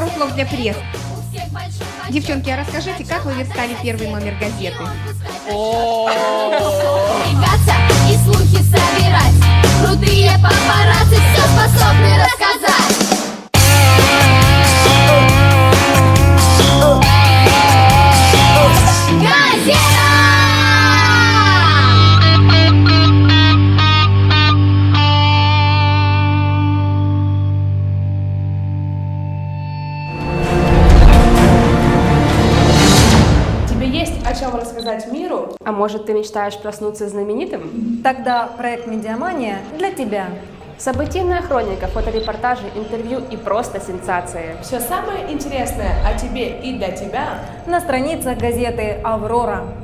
заголовок для пресс. Девчонки, а расскажите, как вы верстали первый номер газеты? Ребята и слухи миру? А может, ты мечтаешь проснуться знаменитым? Тогда проект «Медиамания» для тебя. Событийная хроника, фоторепортажи, интервью и просто сенсации. Все самое интересное о тебе и для тебя На страницах газеты «Аврора».